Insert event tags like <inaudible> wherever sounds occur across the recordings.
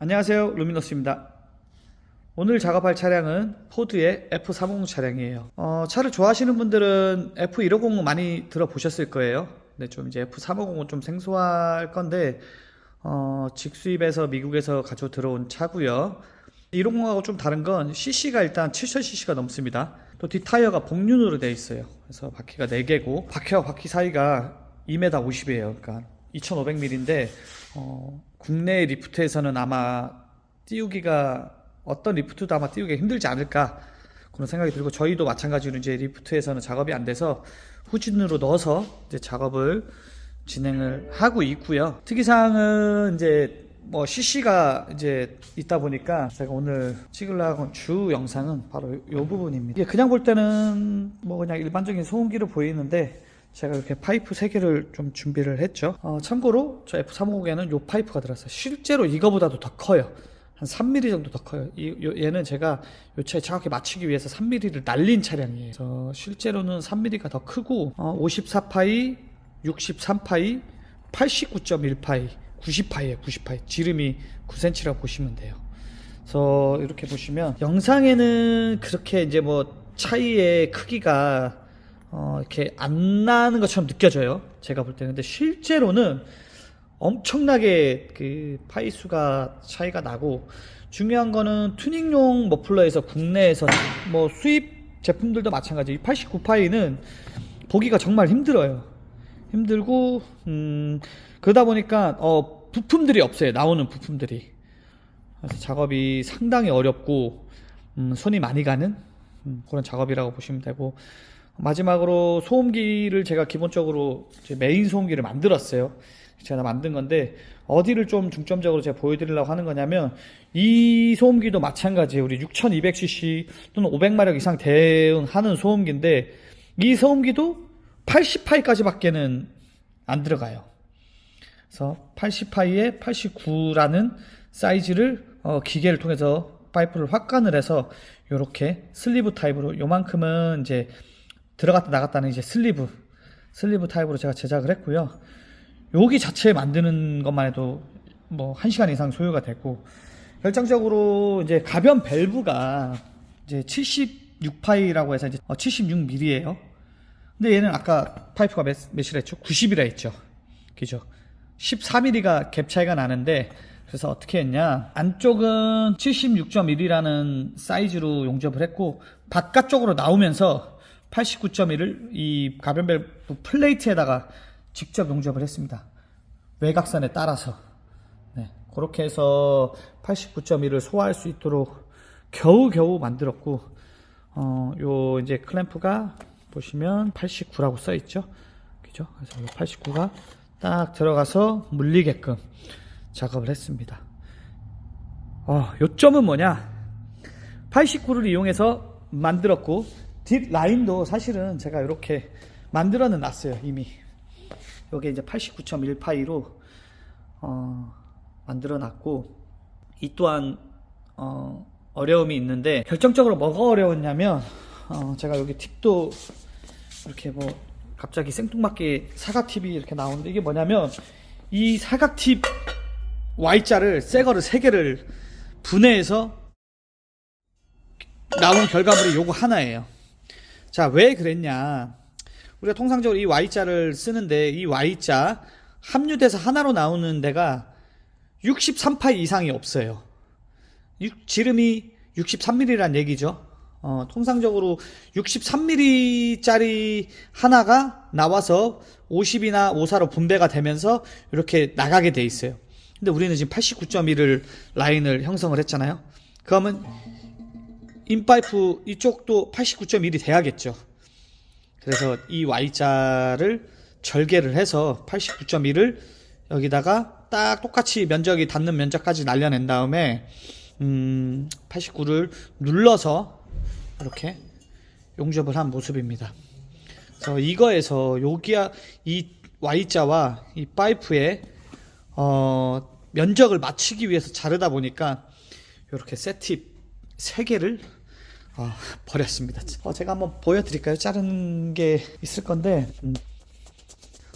안녕하세요 루미너스입니다. 오늘 작업할 차량은 포드의 F350 차량이에요. 어, 차를 좋아하시는 분들은 F150 많이 들어보셨을 거예요. 근데 좀 이제 F350은 좀 생소할 건데 어, 직수입에서 미국에서 가져 들어온 차고요. 150하고 좀 다른 건 CC가 일단 7000cc가 넘습니다. 또 뒷타이어가 복륜으로 되어 있어요. 그래서 바퀴가 4개고 바퀴와 바퀴 사이가 2m 50이에요. 그러니까 2500mm인데 어, 국내 리프트에서는 아마 띄우기가 어떤 리프트도 아마 띄우기 힘들지 않을까 그런 생각이 들고 저희도 마찬가지로 이제 리프트에서는 작업이 안 돼서 후진으로 넣어서 이제 작업을 진행을 하고 있고요. 특이사항은 이제 뭐 CC가 이제 있다 보니까 제가 오늘 찍으려고 한주 영상은 바로 이 부분입니다. 그냥 볼 때는 뭐 그냥 일반적인 소음기로 보이는데 제가 이렇게 파이프 3개를 좀 준비를 했죠. 어, 참고로 저 F350에는 요 파이프가 들어갔어요. 실제로 이거보다도 더 커요. 한 3mm 정도 더 커요. 이, 요- 얘는 제가 요 차에 정확히 맞추기 위해서 3mm를 날린 차량이에요. 그래서 실제로는 3mm가 더 크고 어, 54파이, 63파이, 89.1파이, 90파이에요. 90파이. 지름이 9cm라고 보시면 돼요. 그래서 이렇게 보시면 영상에는 그렇게 이제 뭐 차이의 크기가 어 이렇게 안 나는 것처럼 느껴져요. 제가 볼 때는 근데 실제로는 엄청나게 그 파이 수가 차이가 나고 중요한 거는 튜닝용 머플러에서 국내에서 뭐 수입 제품들도 마찬가지. 이 89 파이는 보기가 정말 힘들어요. 힘들고 음 그러다 보니까 어 부품들이 없어요. 나오는 부품들이. 그래서 작업이 상당히 어렵고 음, 손이 많이 가는 음, 그런 작업이라고 보시면 되고 마지막으로 소음기를 제가 기본적으로 제 메인 소음기를 만들었어요. 제가 만든 건데 어디를 좀 중점적으로 제가 보여드리려고 하는 거냐면 이 소음기도 마찬가지예요. 우리 6200cc 또는 500마력 이상 대응하는 소음기인데 이 소음기도 80파이까지밖에는 안 들어가요. 그래서 80파이에 89라는 사이즈를 어, 기계를 통해서 파이프를 확관을 해서 이렇게 슬리브 타입으로 요만큼은 이제 들어갔다 나갔다는 이제 슬리브 슬리브 타입으로 제가 제작을 했고요. 여기 자체 만드는 것만 해도 뭐 1시간 이상 소요가 됐고 결정적으로 이제 가변 밸브가 이제 76파이라고 해서 이제 76mm예요. 근데 얘는 아까 파이프가 몇, 몇이라 했죠? 90이라 했죠. 그죠? 14mm가 갭 차이가 나는데 그래서 어떻게 했냐 안쪽은 76.1이라는 사이즈로 용접을 했고 바깥쪽으로 나오면서 89.1을 이 가변 밸브 플레이트에다가 직접 용접을 했습니다 외곽선에 따라서 네, 그렇게 해서 89.1을 소화할 수 있도록 겨우겨우 만들었고 어, 요 이제 클램프가 보시면 89라고 써 있죠. 그죠? 그래서 요 89가 딱 들어가서 물리게끔 작업을 했습니다. 어, 요점은 뭐냐? 89를 이용해서 만들었고 뒷 라인도 사실은 제가 이렇게 만들어는 놨어요, 이미. 요게 이제 89.1파이로 어, 만들어 놨고 이 또한 어, 어려움이 있는데 결정적으로 뭐가 어려웠냐면 어, 제가 여기 팁도 이렇게 뭐 갑자기 생뚱맞게 사각 팁이 이렇게 나오는데 이게 뭐냐면 이 사각 팁 Y자를 새 거를 세 개를 분해해서 나온 결과물이 요거 하나예요. 자, 왜 그랬냐? 우리가 통상적으로 이 Y자를 쓰는데 이 Y자 합류돼서 하나로 나오는 데가 63파이 이상이 없어요. 육- 지름이 63mm란 얘기죠. 어, 통상적으로 63mm짜리 하나가 나와서 50이나 54로 분배가 되면서 이렇게 나가게 돼 있어요. 근데 우리는 지금 89.1을 라인을 형성을 했잖아요. 그러면 인파이프 이쪽도 89.1이 돼야겠죠. 그래서 이 Y자를 절개를 해서 89.1을 여기다가 딱 똑같이 면적이 닿는 면적까지 날려낸 다음에 음, 89를 눌러서 이렇게 용접을 한 모습입니다. 그래서 이거에서 여기야 이 Y자와 이 파이프의 어, 면적을 맞추기 위해서 자르다 보니까 이렇게 세팁 3개를 어, 버렸습니다. 어, 제가 한번 보여드릴까요? 자른 게 있을 건데 음,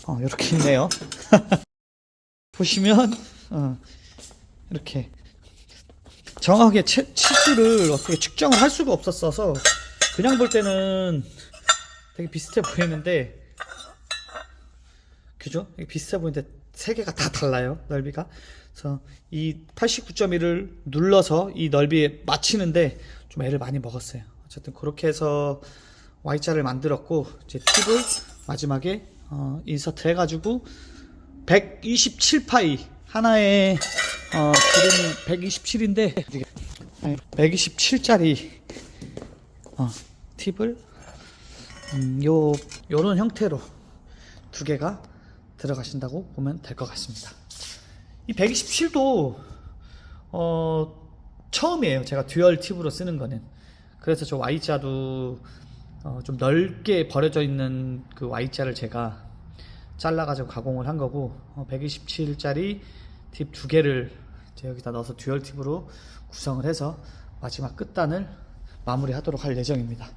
어, 이렇게 있네요. <laughs> 보시면 어, 이렇게 정확하게 치, 치수를 어떻게 측정을 할 수가 없었어서 그냥 볼 때는 되게 비슷해 보이는데 그죠? 비슷해 보이는데 세 개가 다 달라요 넓이가 그래서 이 89.1을 눌러서 이 넓이에 맞추는데 좀 애를 많이 먹었어요 어쨌든 그렇게 해서 Y자를 만들었고 이제 팁을 마지막에 어, 인서트 해가지고 127파이 하나에 어, 기름이 127인데 127짜리 어, 팁을 음, 요 요런 형태로 두 개가 들어가신다고 보면 될 것 같습니다. 이 127도 어, 처음이에요. 제가 듀얼 팁으로 쓰는 거는. 그래서 저 Y자도 어, 좀 넓게 버려져 있는 그 Y자를 제가 잘라가지고 가공을 한 거고 127짜리 팁 두 개를 이제 여기다 넣어서 듀얼 팁으로 구성을 해서 마지막 끝단을 마무리하도록 할 예정입니다.